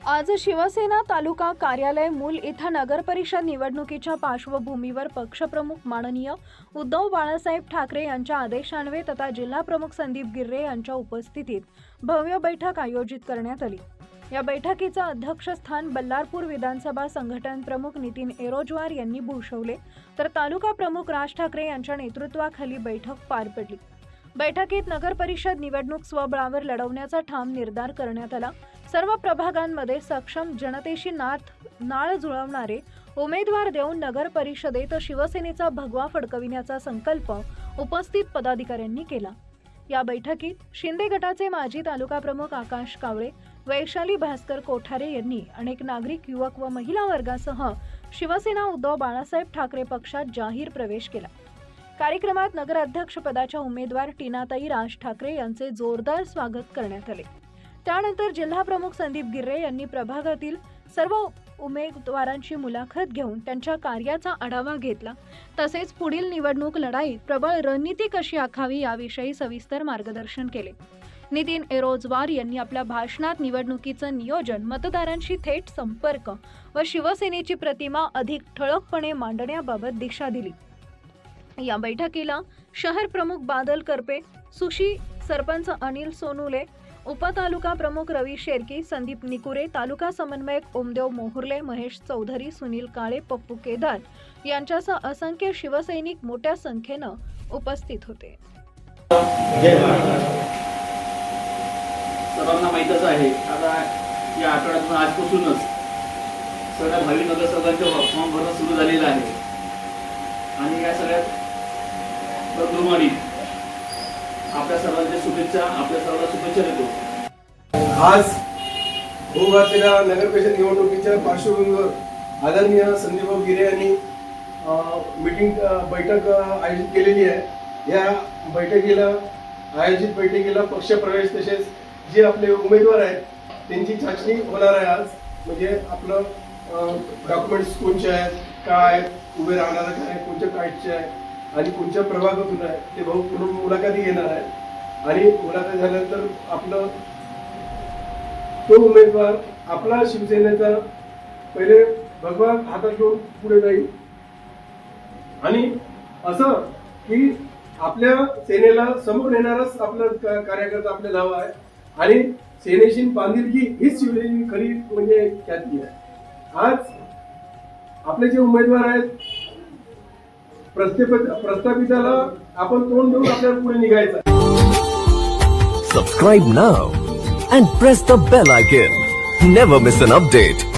आज शिवसेना तालुका कार्यालय मूल इथं नगरपरिषद निवडणुकीच्या पार्श्वभूमीवर पक्षप्रमुख माननीय उद्धव बाळासाहेब ठाकरे यांच्या आदेशान्वये तथा जिल्हाप्रमुख संदीप गिर्रे यांच्या उपस्थितीत भव्य बैठक आयोजित करण्यात आली. या बैठकीचं अध्यक्षस्थान बल्लारपूर विधानसभा संघटन प्रमुख नितीन एरोजवार यांनी भूषवले तर तालुका प्रमुख राज ठाकरे यांच्या नेतृत्वाखाली बैठक पार पडली. बैठकीत नगरपरिषद निवडणूक स्वबळावर लढवण्याचा ठाम निर्धार करण्यात आला सर्व प्रभागांमध्ये सक्षम जनतेशी नाथ नाळ जुळवणारे उमेदवार देऊन नगर परिषदेत शिवसेनेचा भगवा फडकविण्याचा संकल्प उपस्थित पदाधिकाऱ्यांनी केला. या बैठकीत शिंदे गटाचे माजी तालुका प्रमुख आकाश कावळे वैशाली भास्कर कोठारे यांनी अनेक नागरिक युवक व महिला वर्गासह शिवसेना उद्धव बाळासाहेब ठाकरे पक्षात जाहीर प्रवेश केला. कार्यक्रमात नगराध्यक्षपदाच्या उमेदवार टीनाताई राज ठाकरे यांचे जोरदार स्वागत करण्यात आले. त्यानंतर जिल्हाप्रमुख संदीप गिर्रे यांनी प्रभागातील सर्व उमेदवारांची मुलाखत घेऊन त्यांच्या कार्याचा आढावा घेतला. तसेच पुढील निवडणूक लढाईत प्रबळ रणनीती कशी आखावी याविषयी सविस्तर मार्गदर्शन केले. नितीन एरोजवार यांनी आपल्या भाषणात निवडणुकीचं नियोजन मतदारांशी थेट संपर्क व शिवसेनेची प्रतिमा अधिक ठळकपणे मांडण्याबाबत दिशा दिली. या बैठकीला शहर प्रमुख बादल करपे सुशी सरपंच अनिल सोनुले उपतालुका प्रमुख रवी शेरकी संदीप निकुरे तालुका समन्वयक ओमदेव मोहुर्ले महेश चौधरी सुनील काळे पप्पू केदार यांच्यासह असंख्य शिवसैनिक मोठ्या संख्येनं उपस्थित होते. सर्वांना माहीतच आहे आता या आठवड्यातून आजपासूनच सगळ्या भावी नगरसेवकांच्या फॉर्म भरणं सुरू झालेलं आहे. आणि या सगळ्यात प्रद्रुमाडीत आपल्या सर्वांच्या शुभेच्छा आपल्या सर्वांना शुभेच्छा देतो. आज होऊ घातलेल्या नगरपरिषद निवडणुकीच्या पार्श्वभूमीवर आदरणीय संदीपभाऊ गिरे यांनी मीटिंग बैठक आयोजित केलेली आहे. या बैठकीला आयोजित बैठकीला पक्षप्रवेश तसेच जे आपले उमेदवार आहेत त्यांची चाचणी होणार आहे आज. म्हणजे आपलं डॉक्युमेंट्स कोणचे आहेत काय उभे राहणार काय कोणच्या कोणत्या काळचे आहे आणि कोणत्या प्रभागातून आहे. ते भाऊ पुढे मुलाखती घेणार आहेत आणि मुलाखत झाल्यानंतर आपलं तो उमेदवार आपला शिवसेनेचा पहिले भगवान हातात घेऊन पुढे जाईल. आणि असं की आपल्या सेनेला समोर येणारच आपला कार्यकर्ता आपल्या धावा आहे. आणि सेनेशी बांधिलकी हीच शिवसेनेची खरी म्हणजे ख्याती आहे. आज आपले जे उमेदवार आहेत प्रस्थापित प्रस्थापित आपण कोण देऊन आपल्याला पुढे निघायचं subscribe now and press the bell icon never miss an update